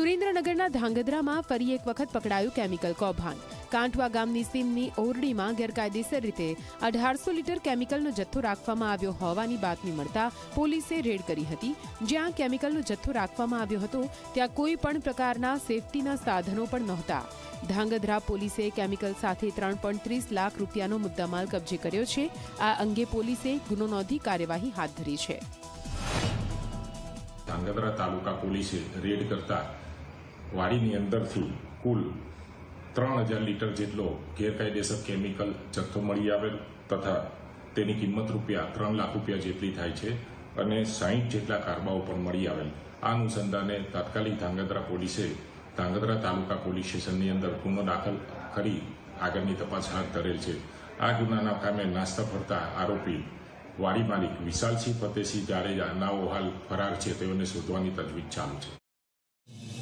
સુરેન્દ્રનગરના ધાંગધ્રામાં ફરી એક વખત પકડાયું કેમિકલ કૌભાંડ. કાંઠવા ગામની સીમની ઓરડીમાં ગેરકાયદેસર રીતે અઢારસો લીટર કેમિકલનો જથ્થો રાખવામાં આવ્યો હોવાની બાતમી મળતા પોલીસે રેડ કરી હતી. જ્યાં કેમિકલનો જથ્થો રાખવામાં આવ્યો હતો, ત્યાં કોઈ પણ પ્રકારના સેફટીના સાધનો પણ નહોતા. ધાંગધ્રા પોલીસે કેમિકલ સાથે ત્રણ પોઈન્ટ ત્રીસ લાખ રૂપિયાનો મુદ્દામાલ કબજે કર્યો છે. આ અંગે પોલીસે ગુનો નોંધી કાર્યવાહી હાથ ધરી છે. ધાંગધ્રા તાલુકા પોલીસે રેડ કરતા વાડીની અંદરથી કુલ ત્રણ હજાર લીટર જેટલો ગેરકાયદેસર કેમિકલ જથ્થો મળી આવેલ તથા તેની કિંમત રૂપિયા ત્રણ લાખ રૂપિયા જેટલી થાય છે અને સાહીઠ જેટલા કારબાઓ પણ મળી આવેલ. આ અનુસંધાને તાત્કાલિક ધાંગધ્રા પોલીસે ધાંગધ્રા તાલુકા પોલીસ સ્ટેશનની અંદર ગુનો દાખલ કરી આગળની તપાસ હાથ ધરેલ છે. આ ગુનાના કામે નાસ્તા ફરતા આરોપી વાડી માલિક વિશાલસિંહ ફતેસિંહ જાડેજા નાઓ હાલ ફરાર છે તેઓને શોધવાની તજવીજ ચાલુ છે.